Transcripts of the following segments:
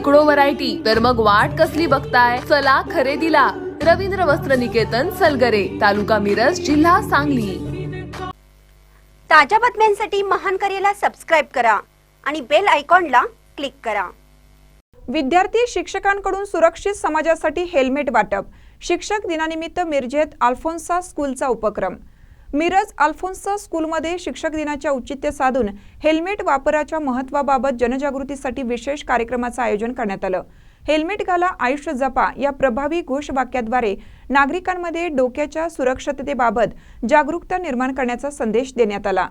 शेकडो व्हरायटी तर मग वाट कसली बघताय? चला खरेदीला. रवींद्र वस्त्र निकेतन सलगरे तालुका मिरज जिल्हा सांगली. ताज्या बातम्यांसाठी महान करेला सबस्क्राईब करा आणि बेल आयकॉनला क्लिक करा. विद्यार्थी शिक्षकांकडून सुरक्षित समाजासाठी हेल्मेट वाटप. शिक्षक दिनानिमित्त मिरजेत अल्फोन्सा स्कूलचा उपक्रम. मिरज अल्फोन्सा स्कूलमध्ये शिक्षक दिनाच्या औचित्य साधून हेल्मेट वापराच्या महत्त्वाबाबत जनजागृतीसाठी विशेष कार्यक्रमाचं आयोजन करण्यात आलं. हेल्मेट घाला आयुष्य जपा या प्रभावी घोषवाक्याद्वारे नागरिकांमध्ये डोक्याच्या सुरक्षिततेबाबत जागरूकता निर्माण करण्याचा संदेश देण्यात आला.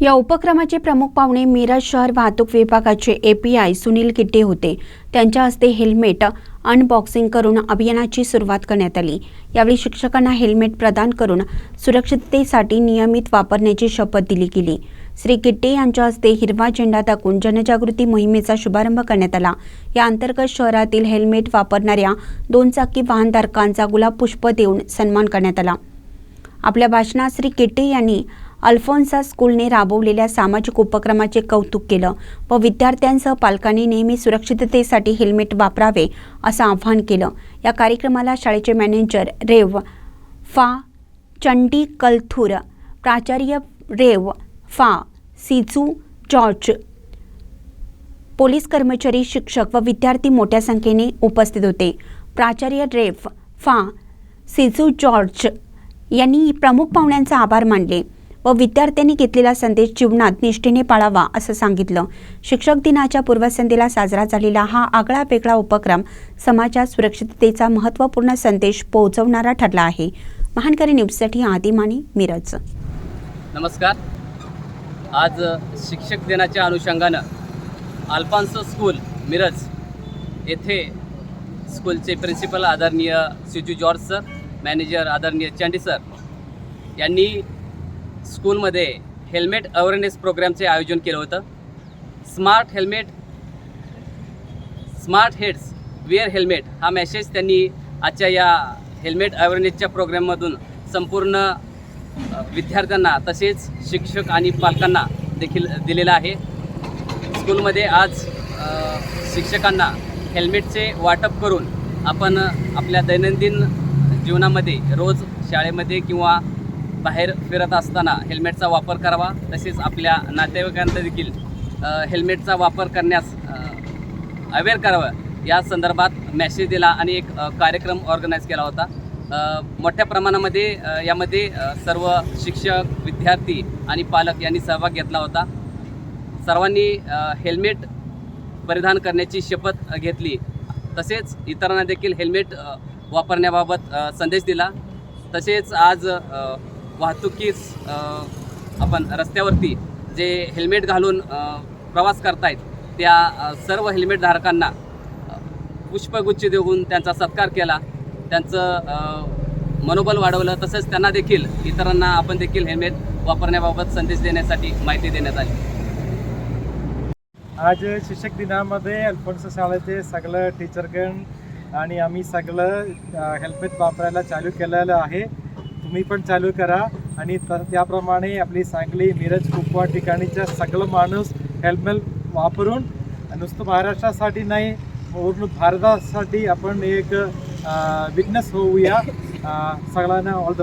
या उपक्रमाचे प्रमुख पाहुणे मिरज शहर वाहतूक विभागाचे एपीआय सुनील किट्टे होते. त्यांच्या हस्ते हेल्मेट अनबॉक्सिंग करून अभियानाची सुरुवात करण्यात आली. यावेळी शिक्षकांना हेल्मेट प्रदान करून सुरक्षिततेसाठी नियमित वापरण्याची शपथ दिली गेली. श्री किट्टे यांच्या हस्ते हिरवा झेंडा दाखवून जनजागृती मोहिमेचा शुभारंभ करण्यात आला. या अंतर्गत शहरातील हेल्मेट वापरणाऱ्या दोन चाकी वाहनधारकांचा गुलाब पुष्प देऊन सन्मान करण्यात आला. आपल्या भाषणात श्री किट्टे यांनी अल्फोन्सा स्कूलने राबवलेल्या सामाजिक उपक्रमाचे कौतुक केलं व विद्यार्थ्यांसह पालकांनी नेहमी सुरक्षिततेसाठी हेल्मेट वापरावे असं आवाहन केलं. या कार्यक्रमाला शाळेचे मॅनेजर रेव. फा. चंडी कलथूर प्राचार्य रेव. फा. सिजू जॉर्ज पोलीस कर्मचारी शिक्षक व विद्यार्थी मोठ्या संख्येने उपस्थित होते. प्राचार्य रेफ फा. सिजू जॉर्ज यांनी प्रमुख पाहुण्यांचा आभार मानले. व विद्यार्थ्यांनी घेतलेला संदेश जीवनात निष्ठेने पाळावा असं सांगितलं. शिक्षक दिनाच्या पूर्वसंध्येला साजरा झालेला हा आगळा वेगळा उपक्रम समाजात सुरक्षिततेचा महत्त्वपूर्ण संदेश पोहोचवणारा ठरला आहे. महानकरी न्यूजसाठी आदिमानी मिरज. नमस्कार. आज शिक्षक दिनाच्या अनुषंगानं अल्फान्सो स्कूल मिरज येथे स्कूलचे प्रिन्सिपल आदरणीय सिजू जॉर्ज सर मॅनेजर आदरणीय चंडी सर यांनी स्कूलमध्ये हेल्मेट अवेअरनेस प्रोग्रामचे आयोजन केलं होतं. Smart helmet smart heads wear helmet हा मेसेज त्यांनी आजच्या या हेल्मेट अवेअरनेसच्या प्रोग्राममधून संपूर्ण विद्यार्थ्यांना तसेच शिक्षक आणि पालकांना देखील दिलेला आहे. स्कूलमध्ये आज शिक्षकांना हेल्मेटचे वाटप करून आपण आपल्या दैनंदिन जीवनामध्ये रोज शाळेमध्ये किंवा बाहेर फिरत असताना हेल्मेटचा वापर करावा तसेच आपल्या नातेवाईकांना देखील हेल्मेटचा वापर करण्यास अवेअर करावं. या संदर्भात मेसेज दिला आणि एक कार्यक्रम ऑर्गनाईज केला होता. मोठ्या प्रमाणामध्ये यामध्ये सर्व शिक्षक विद्यार्थी आणि पालक यांनी सहभाग घेतला होता. सर्वांनी हेल्मेट परिधान करण्याची शपथ घेतली. तसेच इतरांना देखील हेल्मेट वापरण्याबाबत संदेश दिला. तसेच आज वाहतुकीस आपण रस्त्यावरती जे हेल्मेट घालून प्रवास करतायत त्या सर्व हेल्मेट धारकांना पुष्पगुच्छ देऊन त्यांचा सत्कार केला. त्यांचं मनोबल वाढवलं. तसंच त्यांना देखील इतरांना आपण देखील हेल्मेट वापरण्याबाबत संदेश देण्यासाठी माहिती देण्यात आली. आज शिक्षक दिनामध्ये अल्फोन्स शाळेचे सगळं टीचरगण आणि आम्ही सगळं हेल्मेट वापरायला चालू केलेलं आहे. तुम्ही पण चालू करा. आणि तर त्याप्रमाणे आपली सांगली मिरज कुपवा ठिकाणीच्या सगळं माणूस हेल्मेट वापरून नुसतं महाराष्ट्रासाठी नाही पूर्ण भारतासाठी आपण एक विटनेस होऊया. सगळ्यांना ऑल द